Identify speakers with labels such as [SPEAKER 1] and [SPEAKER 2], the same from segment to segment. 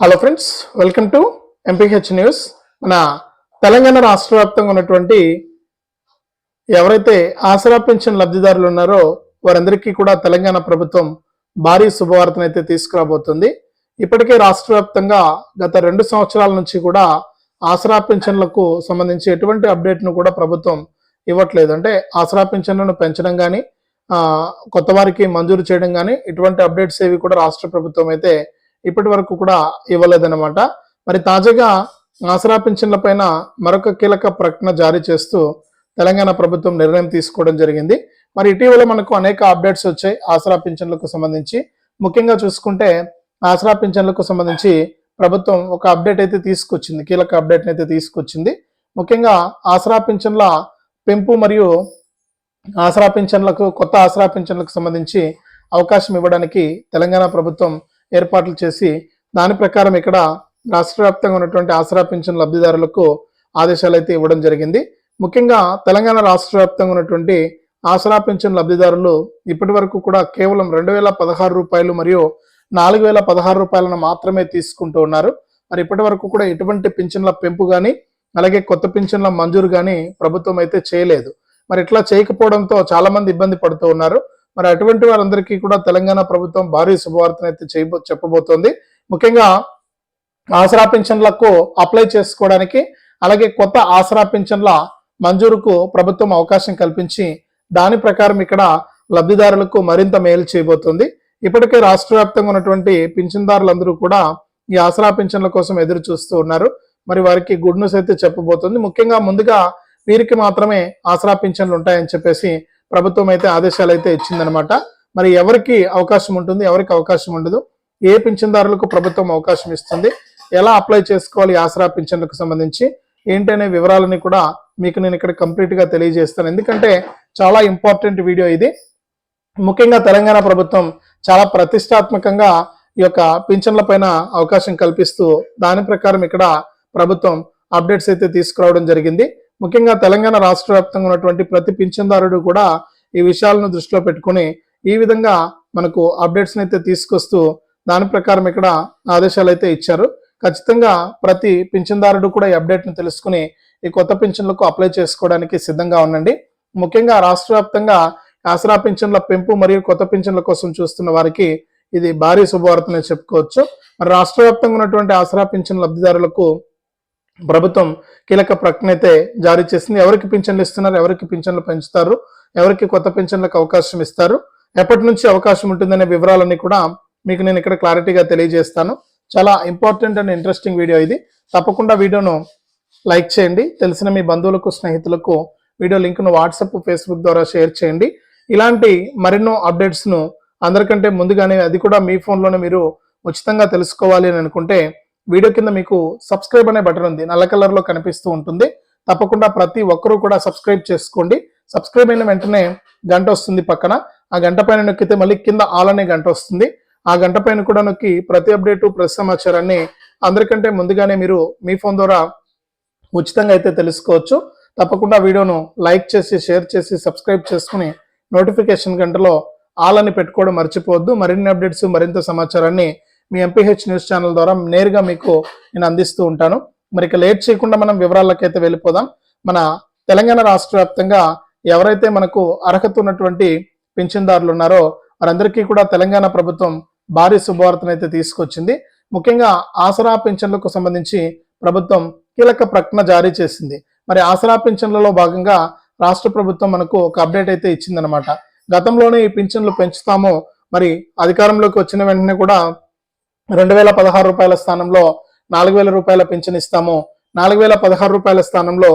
[SPEAKER 1] Hello friends welcome to MPH news మన తెలంగాణ రాష్ట్ర వ్యాప్తంగా ఉన్నటువంటి ఎవరైతే ఆసరా పెన్షన్ లబ్ధిదారులు ఉన్నారో వారందరికీ కూడా తెలంగాణ ప్రభుత్వం భారీ శుభవార్తనైతే తీసుకురాబోతుంది. ఇప్పటికే రాష్ట్ర వ్యాప్తంగా గత రెండు సంవత్సరాల నుంచి కూడా ఆసరా పెన్షన్లకు సంబంధించి ఎటువంటి అప్డేట్ను కూడా ప్రభుత్వం ఇవ్వట్లేదు. అంటే ఆసరా పెన్షన్లను పెంచడం కానీ కొత్త వారికి మంజూరు చేయడం కానీ ఇటువంటి అప్డేట్స్ ఏవి కూడా రాష్ట్ర ప్రభుత్వం అయితే ఇప్పటి వరకు కూడా ఇవ్వలేదన్నమాట. మరి తాజాగా ఆసరా పింఛన్ల పైన మరొక కీలక ప్రకటన జారీ చేస్తూ తెలంగాణ ప్రభుత్వం నిర్ణయం తీసుకోవడం జరిగింది. మరి ఇటీవల మనకు అనేక అప్డేట్స్ వచ్చాయి ఆసరా పింఛన్లకు సంబంధించి. ముఖ్యంగా చూసుకుంటే ఆసరా పింఛన్లకు సంబంధించి ప్రభుత్వం ఒక అప్డేట్ అయితే తీసుకొచ్చింది కీలక అప్డేట్ అయితే తీసుకొచ్చింది. ముఖ్యంగా ఆసరా పింఛన్ల పెంపు మరియు ఆసరా పింఛన్లకు కొత్త ఆసరా పింఛన్లకు సంబంధించి అవకాశం ఇవ్వడానికి తెలంగాణ ప్రభుత్వం ఏర్పాట్లు చేసి దాని ప్రకారం ఇక్కడ రాష్ట్ర వ్యాప్తంగా ఉన్నటువంటి ఆసరా పింఛన్ లబ్ధిదారులకు ఆదేశాలు అయితే ఇవ్వడం జరిగింది. ముఖ్యంగా తెలంగాణ రాష్ట్ర వ్యాప్తంగా ఉన్నటువంటి ఆసరా పింఛన్ లబ్ధిదారులు ఇప్పటి వరకు కూడా కేవలం రెండు వేల పదహారు రూపాయలు మరియు నాలుగు వేల పదహారు రూపాయలను మాత్రమే తీసుకుంటూ ఉన్నారు. మరి ఇప్పటి వరకు కూడా ఎటువంటి పింఛన్ల పెంపు కానీ అలాగే కొత్త పింఛన్ల మంజూరు కానీ ప్రభుత్వం అయితే చేయలేదు. మరి ఇట్లా చేయకపోవడంతో చాలా మంది ఇబ్బంది పడుతూ ఉన్నారు. మరి అటువంటి వారందరికీ కూడా తెలంగాణ ప్రభుత్వం భారీ శుభవార్తను అయితే చేయబో చెప్పబోతోంది. ముఖ్యంగా ఆసరా పింఛన్లకు అప్లై చేసుకోవడానికి అలాగే కొత్త ఆసరా పింఛన్ల మంజూరుకు ప్రభుత్వం అవకాశం కల్పించి దాని ప్రకారం ఇక్కడ లబ్ధిదారులకు మరింత మేలు చేయబోతుంది. ఇప్పటికే రాష్ట్ర వ్యాప్తంగా ఉన్నటువంటి పింఛన్దారులందరూ కూడా ఈ ఆసరా పింఛన్ల కోసం ఎదురు చూస్తూ ఉన్నారు. మరి వారికి గుడ్ న్యూస్ అయితే చెప్పబోతుంది. ముఖ్యంగా ముందుగా వీరికి మాత్రమే ఆసరా పింఛన్లు ఉంటాయని చెప్పేసి ప్రభుత్వం అయితే ఆదేశాలు అయితే ఇచ్చిందనమాట మరి ఎవరికి అవకాశం ఉంటుంది ఎవరికి అవకాశం ఉండదు ఏ పింఛన్దారులకు ప్రభుత్వం అవకాశం ఇస్తుంది ఎలా అప్లై చేసుకోవాలి ఆసరా పింఛన్లకు సంబంధించి ఏంటనే వివరాలని కూడా మీకు నేను ఇక్కడ కంప్లీట్గా తెలియజేస్తాను. ఎందుకంటే చాలా ఇంపార్టెంట్ వీడియో ఇది. ముఖ్యంగా తెలంగాణ ప్రభుత్వం చాలా ప్రతిష్టాత్మకంగా ఈ యొక్క పింఛన్ల పైన అవకాశం కల్పిస్తూ దాని ప్రకారం ఇక్కడ ప్రభుత్వం అప్డేట్స్ అయితే తీసుకురావడం జరిగింది. ముఖ్యంగా తెలంగాణ రాష్ట్ర వ్యాప్తంగా ఉన్నటువంటి ప్రతి పింఛన్దారుడు కూడా ఈ విషయాలను దృష్టిలో పెట్టుకుని ఈ విధంగా మనకు అప్డేట్స్ని అయితే తీసుకొస్తూ దాని ప్రకారం ఇక్కడ ఆదేశాలు అయితే ఇచ్చారు. ఖచ్చితంగా ప్రతి పింఛన్దారుడు కూడా ఈ అప్డేట్ను తెలుసుకుని ఈ కొత్త పింఛన్లకు అప్లై చేసుకోవడానికి సిద్ధంగా ఉండండి. ముఖ్యంగా రాష్ట్ర వ్యాప్తంగా ఆసరా పింఛన్ల పెంపు మరియు కొత్త పింఛన్ల కోసం చూస్తున్న వారికి ఇది భారీ శుభవార్తనే చెప్పుకోవచ్చు. మరి రాష్ట్ర వ్యాప్తంగా ఉన్నటువంటి ఆసరా పింఛన్ లబ్ధిదారులకు ప్రభుత్వం కీలక ప్రకటన అయితే జారీ చేసింది. ఎవరికి పింఛన్లు ఇస్తున్నారు? ఎవరికి పింఛన్లు పెంచుతారు? ఎవరికి కొత్త పింఛన్లకు అవకాశం ఇస్తారు? ఎప్పటి నుంచి అవకాశం ఉంటుందనే వివరాలన్నీ కూడా మీకు నేను ఇక్కడ క్లారిటీగా తెలియజేస్తాను. చాలా ఇంపార్టెంట్ అండ్ ఇంట్రెస్టింగ్ వీడియో ఇది. తప్పకుండా వీడియోను లైక్ చేయండి. తెలిసిన మీ బంధువులకు స్నేహితులకు వీడియో లింక్ను వాట్సాప్ ఫేస్బుక్ ద్వారా షేర్ చేయండి. ఇలాంటి మరెన్నో అప్డేట్స్ను అందరికంటే ముందుగానే అది కూడా మీ ఫోన్లోనే మీరు ఉచితంగా తెలుసుకోవాలి అని అనుకుంటే వీడియో కింద మీకు సబ్స్క్రైబ్ అనే బటన్ ఉంది. నల్ల కలర్లో కనిపిస్తూ ఉంటుంది. తప్పకుండా ప్రతి ఒక్కరూ కూడా సబ్స్క్రైబ్ చేసుకోండి. సబ్స్క్రైబ్ అయిన వెంటనే గంట వస్తుంది పక్కన. ఆ గంట పైన నొక్కితే మళ్ళీ కింద ఆల్ అనే గంట వస్తుంది. ఆ గంట పైన కూడా నొక్కి ప్రతి అప్డేటు ప్రతి సమాచారాన్ని అందరికంటే ముందుగానే మీరు మీ ఫోన్ ద్వారా ఉచితంగా అయితే తెలుసుకోవచ్చు. తప్పకుండా వీడియోను లైక్ చేసి షేర్ చేసి సబ్స్క్రైబ్ చేసుకుని నోటిఫికేషన్ గంటలో ఆల్ అని పెట్టుకోవడం మర్చిపోవద్దు. మరిన్ని అప్డేట్స్ మరింత సమాచారాన్ని మీ ఎంపీహెచ్ న్యూస్ ఛానల్ ద్వారా నేరుగా మీకు నేను అందిస్తూ ఉంటాను. మరి ఇక లేట్ చేయకుండా మనం వివరాలకైతే వెళ్ళిపోదాం. మన తెలంగాణ రాష్ట్ర వ్యాప్తంగా ఎవరైతే మనకు అర్హత ఉన్నటువంటి పింఛన్దారులు ఉన్నారో వారందరికీ కూడా తెలంగాణ ప్రభుత్వం భారీ శుభవార్తను అయితే తీసుకొచ్చింది. ముఖ్యంగా ఆసరా పింఛన్లకు సంబంధించి ప్రభుత్వం కీలక ప్రకటన జారీ చేసింది. మరి ఆసరా పింఛన్లలో భాగంగా రాష్ట్ర ప్రభుత్వం మనకు ఒక అప్డేట్ అయితే ఇచ్చిందనమాట గతంలోనే ఈ పింఛన్లు పెంచుతాము. మరి అధికారంలోకి వచ్చిన వెంటనే కూడా రెండు వేల పదహారు రూపాయల స్థానంలో నాలుగు వేల రూపాయల పింఛన్ ఇస్తాము. నాలుగు వేల పదహారు రూపాయల స్థానంలో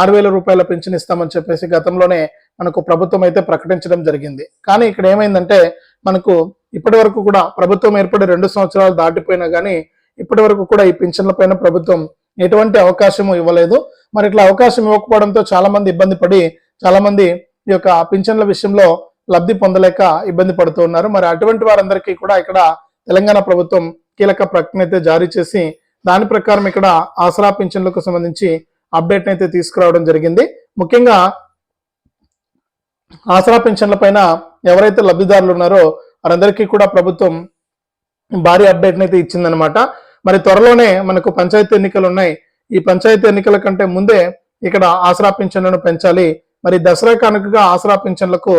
[SPEAKER 1] ఆరు వేల రూపాయల పింఛన్ ఇస్తామని చెప్పేసి గతంలోనే మనకు ప్రభుత్వం అయితే ప్రకటించడం జరిగింది. కానీ ఇక్కడ ఏమైందంటే మనకు ఇప్పటి వరకు కూడా ప్రభుత్వం ఏర్పడి రెండు సంవత్సరాలు దాటిపోయినా కానీ ఇప్పటి వరకు కూడా ఈ పింఛన్ల పైన ప్రభుత్వం ఎటువంటి అవకాశము ఇవ్వలేదు. మరి ఇట్లా అవకాశం ఇవ్వకపోవడంతో చాలా మంది ఇబ్బంది పడి చాలా మంది ఈ యొక్క పింఛన్ల విషయంలో లబ్ధి పొందలేక ఇబ్బంది పడుతూ ఉన్నారు. మరి అటువంటి వారందరికీ కూడా ఇక్కడ తెలంగాణ ప్రభుత్వం కీలక ప్రకటన అయితే జారీ చేసి దాని ప్రకారం ఇక్కడ ఆసరా పింఛన్లకు సంబంధించి అప్డేట్ అయితే తీసుకురావడం జరిగింది. ముఖ్యంగా ఆసరా పింఛన్ల పైన ఎవరైతే లబ్ధిదారులు ఉన్నారో వారందరికీ కూడా ప్రభుత్వం భారీ అప్డేట్ అయితే ఇచ్చిందనమాట మరి త్వరలోనే మనకు పంచాయతీ ఎన్నికలు ఉన్నాయి. ఈ పంచాయతీ ఎన్నికల కంటే ముందే ఇక్కడ ఆసరా పింఛన్లను పెంచాలి. మరి దసరా కానుకగా ఆసరా పింఛన్లకు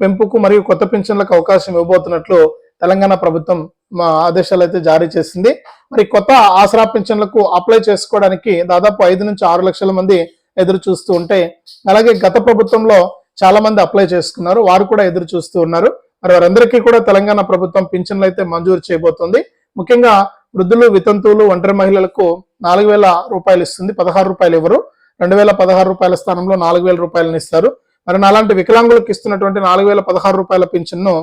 [SPEAKER 1] పెంపుకు మరియు కొత్త పింఛన్లకు అవకాశం ఇవ్వబోతున్నట్లు తెలంగాణ ప్రభుత్వం మా ఆదేశాలు అయితే జారీ చేసింది. మరి కొత్త ఆసరా పెన్షన్లకు అప్లై చేసుకోవడానికి దాదాపు ఐదు నుంచి ఆరు లక్షల మంది ఎదురు చూస్తూ ఉంటే అలాగే గత ప్రభుత్వంలో చాలా మంది అప్లై చేసుకున్నారు. వారు కూడా ఎదురు చూస్తూ ఉన్నారు. మరి వారందరికీ కూడా తెలంగాణ ప్రభుత్వం పింఛన్లు అయితే మంజూరు చేయబోతోంది. ముఖ్యంగా వృద్ధులు వితంతువులు ఒంటరి మహిళలకు నాలుగు వేల రూపాయలు ఇస్తుంది. పదహారు రూపాయలు ఇవ్వరు. రెండు వేల పదహారు రూపాయల స్థానంలో నాలుగు వేల రూపాయలను ఇస్తారు. మరి నాలాంటి వికలాంగులకు ఇస్తున్నటువంటి నాలుగు వేల పదహారు రూపాయల పింఛన్ను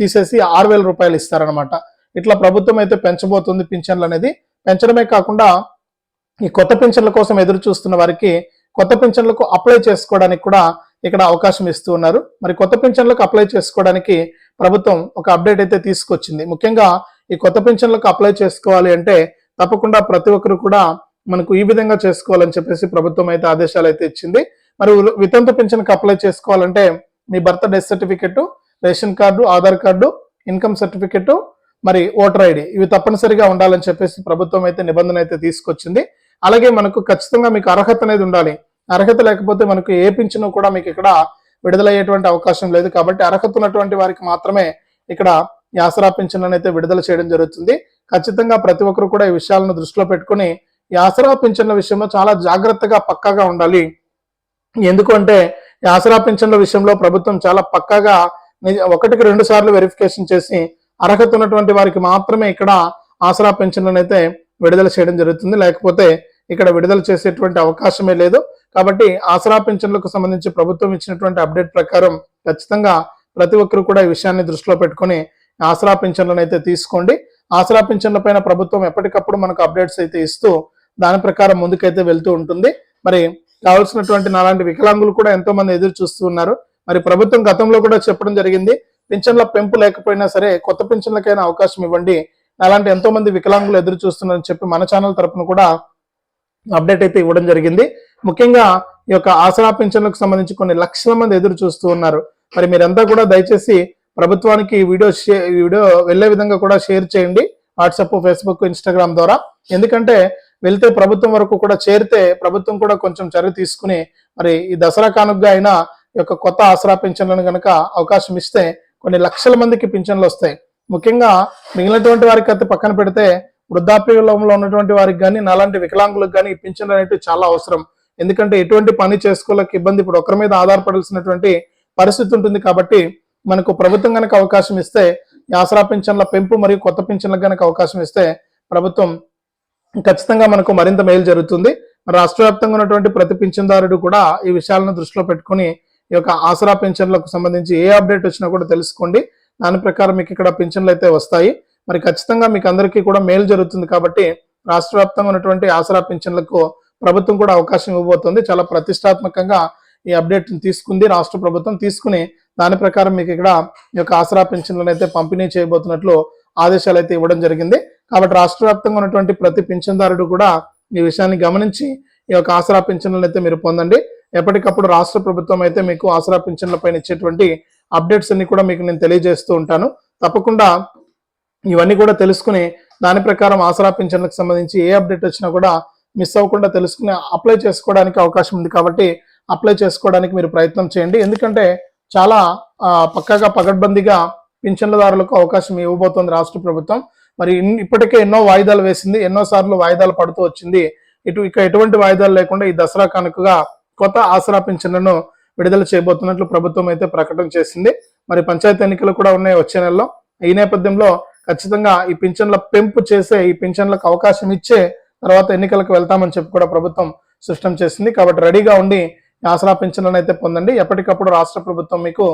[SPEAKER 1] తీసేసి ఆరు వేల రూపాయలు ఇస్తారనమాట ఇట్లా ప్రభుత్వం అయితే పెంచబోతుంది పింఛన్లు అనేది. పెంచడమే కాకుండా ఈ కొత్త పింఛన్ల కోసం ఎదురు చూస్తున్న వారికి కొత్త పింఛన్లకు అప్లై చేసుకోవడానికి కూడా ఇక్కడ అవకాశం ఇస్తూ ఉన్నారు. మరి కొత్త పింఛన్లకు అప్లై చేసుకోవడానికి ప్రభుత్వం ఒక అప్డేట్ అయితే తీసుకొచ్చింది. ముఖ్యంగా ఈ కొత్త పింఛన్లకు అప్లై చేసుకోవాలి అంటే తప్పకుండా ప్రతి ఒక్కరు కూడా మనకు ఈ విధంగా చేసుకోవాలని చెప్పేసి ప్రభుత్వం అయితే ఆదేశాలు అయితే ఇచ్చింది. మరి వితంత వితంతు పింఛన్కి అప్లై చేసుకోవాలంటే మీ భర్త death certificate ration card Aadhaar card income certificate మరి ఓటర్ ఐడి ఇవి తప్పనిసరిగా ఉండాలని చెప్పేసి ప్రభుత్వం అయితే నిబంధన అయితే తీసుకొచ్చింది. అలాగే మనకు ఖచ్చితంగా మీకు అర్హత అనేది ఉండాలి. అర్హత లేకపోతే మనకు ఏ పింఛను కూడా మీకు ఇక్కడ విడుదలయ్యేటువంటి అవకాశం లేదు. కాబట్టి అర్హత ఉన్నటువంటి వారికి మాత్రమే ఇక్కడ యాసరా పింఛన్ అయితే విడుదల చేయడం జరుగుతుంది. ఖచ్చితంగా ప్రతి ఒక్కరు కూడా ఈ విషయాలను దృష్టిలో పెట్టుకుని యాసరా పింఛన్ల విషయంలో చాలా జాగ్రత్తగా పక్కాగా ఉండాలి. ఎందుకంటే యాసరా పింఛన్ల విషయంలో ప్రభుత్వం చాలా పక్కాగా ఒకటికి రెండు సార్లు వెరిఫికేషన్ చేసి అర్హత ఉన్నటువంటి వారికి మాత్రమే ఇక్కడ ఆసరా పెన్షన్లను అయితే విడుదల చేయడం జరుగుతుంది. లేకపోతే ఇక్కడ విడుదల చేసేటువంటి అవకాశమే లేదు. కాబట్టి ఆసరా పెన్షన్లకు సంబంధించి ప్రభుత్వం ఇచ్చినటువంటి అప్డేట్ ప్రకారం ఖచ్చితంగా ప్రతి ఒక్కరు కూడా ఈ విషయాన్ని దృష్టిలో పెట్టుకొని ఆసరా పెన్షన్లను అయితే తీసుకోండి. ఆసరా పెన్షన్ల పైన ప్రభుత్వం ఎప్పటికప్పుడు మనకు అప్డేట్స్ అయితే ఇస్తూ దాని ప్రకారం ముందుకైతే వెళ్తూ ఉంటుంది. మరి కావాల్సినటువంటి నాలాంటి వికలాంగులు కూడా ఎంతో మంది ఎదురు చూస్తూ ఉన్నారు. మరి ప్రభుత్వం గతంలో కూడా చెప్పడం జరిగింది పింఛన్ల పెంపు లేకపోయినా సరే కొత్త పింఛన్లకైనా అవకాశం ఇవ్వండి. అలాంటి ఎంతో మంది వికలాంగులు ఎదురు చూస్తున్నారని చెప్పి మన ఛానల్ తరపున కూడా అప్డేట్ అయితే ఇవ్వడం జరిగింది. ముఖ్యంగా ఈ యొక్క ఆసరా పింఛన్లకు సంబంధించి కొన్ని లక్షల మంది ఎదురు చూస్తూ ఉన్నారు. మరి మీరంతా కూడా దయచేసి ప్రభుత్వానికి ఈ వీడియో ఈ వీడియో వెళ్ళే విధంగా కూడా షేర్ చేయండి. వాట్సాప్ ఫేస్బుక్ ఇన్స్టాగ్రామ్ ద్వారా. ఎందుకంటే వెళ్తే ప్రభుత్వం వరకు కూడా చేరితే ప్రభుత్వం కూడా కొంచెం చర్య తీసుకుని మరి ఈ దసరా కానుకగా అయినా యొక్క కొత్త ఆసరా పింఛన్లను కనుక అవకాశం ఇస్తే కొన్ని లక్షల మందికి పింఛన్లు వస్తాయి. ముఖ్యంగా మిగిలినటువంటి వారికి అయితే పక్కన పెడితే వృద్ధాప్యంలో ఉన్నటువంటి వారికి కానీ నాలాంటి వికలాంగులకు కానీ పింఛన్లు అనేవి చాలా అవసరం. ఎందుకంటే ఎటువంటి పని చేసుకోలేక ఇబ్బంది ఇప్పుడు ఒకరి మీద ఆధారపడాల్సినటువంటి పరిస్థితి ఉంటుంది కాబట్టి మనకు ప్రభుత్వం కనుక అవకాశం ఇస్తే ఈ ఆసరా పింఛన్ల పెంపు మరియు కొత్త పింఛన్లకు కనుక అవకాశం ఇస్తే ప్రభుత్వం ఖచ్చితంగా మనకు మరింత మేలు జరుగుతుంది. రాష్ట్ర వ్యాప్తంగా ఉన్నటువంటి ప్రతి పింఛన్దారుడు కూడా ఈ విషయాలను దృష్టిలో పెట్టుకుని ఈ యొక్క ఆసరా పెన్షన్లకు సంబంధించి ఏ అప్డేట్ వచ్చినా కూడా తెలుసుకోండి. దాని ప్రకారం మీకు ఇక్కడ పెన్షన్లు అయితే వస్తాయి. మరి ఖచ్చితంగా మీకు అందరికీ కూడా మేలు జరుగుతుంది కాబట్టి రాష్ట్ర వ్యాప్తంగా ఉన్నటువంటి ఆసరా పెన్షన్లకు ప్రభుత్వం కూడా అవకాశం ఇవ్వబోతుంది. చాలా ప్రతిష్టాత్మకంగా ఈ అప్డేట్ తీసుకుంది రాష్ట్ర ప్రభుత్వం. తీసుకుని దాని ప్రకారం మీకు ఇక్కడ ఈ యొక్క ఆసరా పెన్షన్లను అయితే పంపిణీ చేయబోతున్నట్లు ఆదేశాలు అయితే ఇవ్వడం జరిగింది. కాబట్టి రాష్ట్ర వ్యాప్తంగా ఉన్నటువంటి ప్రతి పెన్షన్దారుడు కూడా ఈ విషయాన్ని గమనించి ఈ యొక్క ఆసరా పెన్షన్లను అయితే మీరు పొందండి. ఎప్పటికప్పుడు రాష్ట్ర ప్రభుత్వం అయితే మీకు ఆసరా పింఛన్లపైన ఇచ్చేటువంటి అప్డేట్స్ అన్ని కూడా మీకు నేను తెలియజేస్తూ ఉంటాను. తప్పకుండా ఇవన్నీ కూడా తెలుసుకుని దాని ప్రకారం ఆసరా పింఛన్లకు సంబంధించి ఏ అప్డేట్ వచ్చినా కూడా మిస్ అవ్వకుండా తెలుసుకుని అప్లై చేసుకోవడానికి అవకాశం ఉంది కాబట్టి అప్లై చేసుకోవడానికి మీరు ప్రయత్నం చేయండి. ఎందుకంటే చాలా పక్కాగా పగడ్బందీగా పింఛన్లదారులకు అవకాశం ఇవ్వబోతోంది రాష్ట్ర ప్రభుత్వం. మరి ఇన్- ఇప్పటికే ఎన్నో వాయిదాలు వేసింది ఎన్నో సార్లు వాయిదాలు పడుతూ వచ్చింది. ఇటు ఇక ఎటువంటి వాయిదాలు లేకుండా ఈ దసరా కనుకగా కొత్త ఆసరా పింఛన్లను విడుదల చేయబోతున్నట్లు ప్రభుత్వం అయితే ప్రకటన చేసింది. మరి పంచాయతీ ఎన్నికలు కూడా ఉన్నాయి వచ్చే నెలలో. ఈ నేపథ్యంలో ఖచ్చితంగా ఈ పింఛన్ల పెంపు చేసే ఈ పింఛన్లకు అవకాశం ఇచ్చే తర్వాత ఎన్నికలకు వెళ్తామని చెప్పి కూడా ప్రభుత్వం స్పష్టం చేసింది. కాబట్టి రెడీగా ఉండి ఆసరా పింఛన్లను అయితే పొందండి. ఎప్పటికప్పుడు రాష్ట్ర ప్రభుత్వం మీకు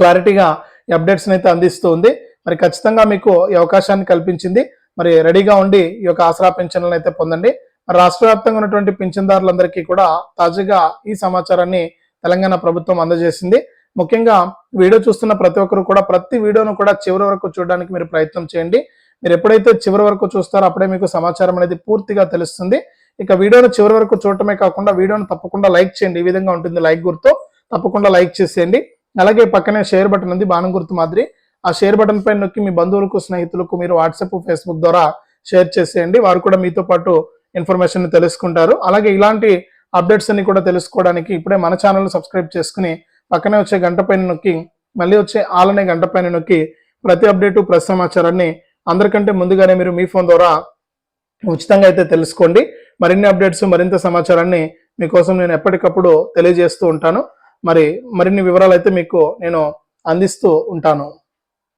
[SPEAKER 1] క్లారిటీగా అప్డేట్స్ని అప్డేట్స్ అయితే అందిస్తూ ఉంది. మరి ఖచ్చితంగా మీకు ఈ అవకాశాన్ని కల్పించింది. మరి రెడీగా ఉండి ఈ యొక్క ఆసరా పింఛన్లను అయితే పొందండి. రాష్ట్ర వ్యాప్తంగా ఉన్నటువంటి పింఛన్దారులందరికీ కూడా తాజాగా ఈ సమాచారాన్ని తెలంగాణ ప్రభుత్వం అందజేసింది. ముఖ్యంగా వీడియో చూస్తున్న ప్రతి ఒక్కరు కూడా ప్రతి వీడియోను కూడా చివరి వరకు చూడడానికి మీరు ప్రయత్నం చేయండి. మీరు ఎప్పుడైతే చివరి వరకు చూస్తారో అప్పుడే మీకు సమాచారం అనేది పూర్తిగా తెలుస్తుంది. ఇక వీడియోను చివరి వరకు చూడటమే కాకుండా వీడియోను తప్పకుండా లైక్ చేయండి. ఈ విధంగా ఉంటుంది లైక్ గుర్తు. తప్పకుండా లైక్ చేసేయండి. అలాగే పక్కనే షేర్ బటన్ ఉంది బాణం గుర్తు మాదిరి. ఆ షేర్ బటన్ పైన నొక్కి మీ బంధువులకు స్నేహితులకు మీరు వాట్సాప్ ఫేస్బుక్ ద్వారా షేర్ చేసేయండి. వారు కూడా మీతో పాటు ఇన్ఫర్మేషన్ తెలుసుకుంటారు. అలాగే ఇలాంటి అప్డేట్స్ అన్ని కూడా తెలుసుకోవడానికి ఇప్పుడే మన ఛానల్ సబ్స్క్రైబ్ చేసుకుని పక్కనే వచ్చే గంట పైన నొక్కి మళ్ళీ వచ్చే ఆలనే గంట పైన నొక్కి ప్రతి అప్డేటు ప్రతి సమాచారాన్ని అందరికంటే ముందుగానే మీరు మీ ఫోన్ ద్వారా ఉచితంగా అయితే తెలుసుకోండి. మరిన్ని అప్డేట్స్ మరింత సమాచారాన్ని మీకోసం నేను ఎప్పటికప్పుడు తెలియజేస్తూ ఉంటాను. మరి మరిన్ని వివరాలు అయితే మీకు నేను అందిస్తూ ఉంటాను.